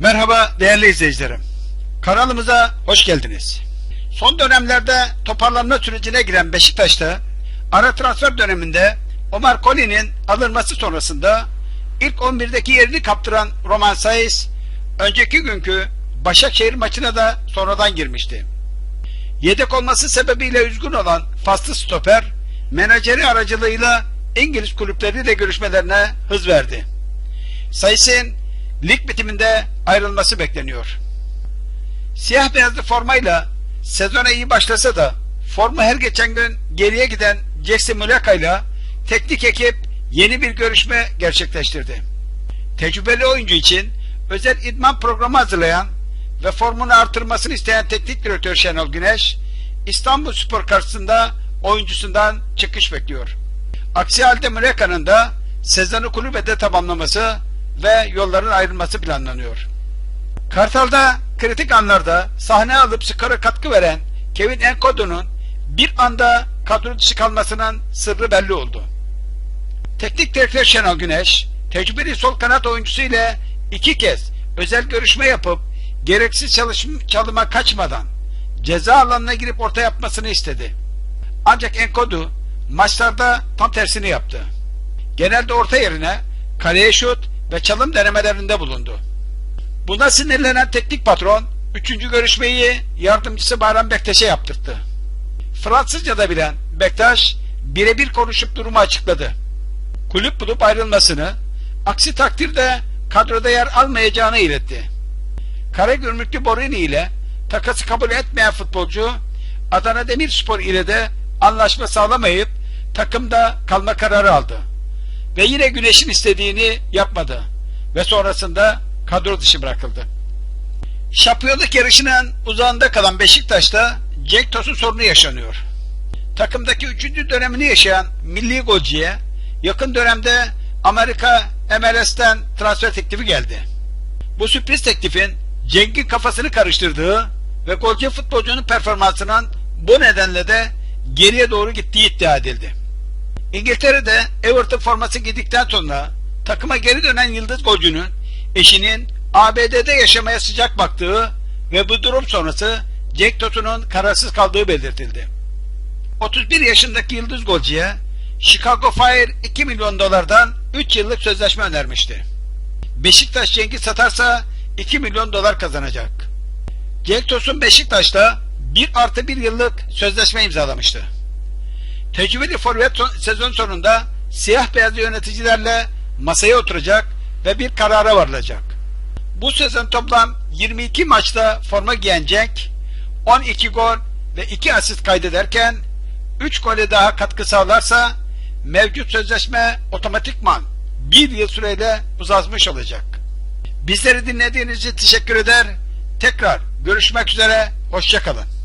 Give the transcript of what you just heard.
Merhaba değerli izleyicilerim. Kanalımıza hoş geldiniz. Son dönemlerde toparlanma sürecine giren Beşiktaş'ta ara transfer döneminde Omar Koli'nin alınması sonrasında ilk 11'deki yerini kaptıran Roman Saiz önceki günkü Başakşehir maçına da sonradan girmişti. Yedek olması sebebiyle üzgün olan faslı stoper menajeri aracılığıyla İngiliz kulüpleriyle görüşmelerine hız verdi. Sayısın lig bitiminde ayrılması bekleniyor. Siyah beyazlı formayla sezona iyi başlasa da formu her geçen gün geriye giden Jackson Muleka ile teknik ekip yeni bir görüşme gerçekleştirdi. Tecrübeli oyuncu için özel idman programı hazırlayan ve formunu artırmasını isteyen teknik direktör Şenol Güneş, İstanbul Spor karşısında oyuncusundan çıkış bekliyor. Aksi halde Muleka'nın da sezonu kulübede tamamlaması ve yolların ayrılması planlanıyor. Kartal'da kritik anlarda sahne alıp skora katkı veren Kevin Enkodu'nun bir anda kadro dışı kalmasının sırrı belli oldu. Teknik direktör Şenol Güneş, tecrübeli sol kanat oyuncusu ile iki kez özel görüşme yapıp gereksiz çalışma, çalıma kaçmadan ceza alanına girip orta yapmasını istedi. Ancak Enkodu maçlarda tam tersini yaptı. Genelde orta yerine kaleye şut ve çalım denemelerinde bulundu. Buna sinirlenen teknik patron, üçüncü görüşmeyi yardımcısı Bayram Bektaş'a yaptırdı. Fransızca da bilen Bektaş, birebir konuşup durumu açıkladı. Kulüp bulup ayrılmasını, aksi takdirde kadroda yer almayacağını iletti. Karagümrüklü Borini ile takası kabul etmeyen futbolcu, Adana Demirspor ile de anlaşma sağlamayıp takımda kalma kararı aldı. Ve yine Güneş'in istediğini yapmadı ve sonrasında kadro dışı bırakıldı. Şampiyonluk yarışının uzağında kalan Beşiktaş'ta Cenk Tosun sorunu yaşanıyor. Takımdaki üçüncü dönemini yaşayan milli golcüye yakın dönemde Amerika MLS'ten transfer teklifi geldi. Bu sürpriz teklifin Cenk'in kafasını karıştırdığı ve golcü futbolcunun performansının bu nedenle de geriye doğru gittiği iddia edildi. İngiltere'de Everton forması giydikten sonra takıma geri dönen yıldız golcünün eşinin ABD'de yaşamaya sıcak baktığı ve bu durum sonrası Jack Tosun'un kararsız kaldığı belirtildi. 31 yaşındaki yıldız golcüye Chicago Fire 2 milyon dolardan 3 yıllık sözleşme önermişti. Beşiktaş Cenk'i satarsa 2 milyon dolar kazanacak. Cenk Tosun Beşiktaş'ta 1 artı 1 yıllık sözleşme imzalamıştı. Tecrübeli forvet sezon sonunda siyah beyazlı yöneticilerle masaya oturacak ve bir karara varılacak. Bu sezon toplam 22 maçta forma giyen Cenk 12 gol ve 2 asist kaydederken 3 gole daha katkı sağlarsa mevcut sözleşme otomatikman 1 yıl süreyle uzatmış olacak. Bizleri dinlediğiniz için teşekkür eder. Tekrar görüşmek üzere. Hoşçakalın.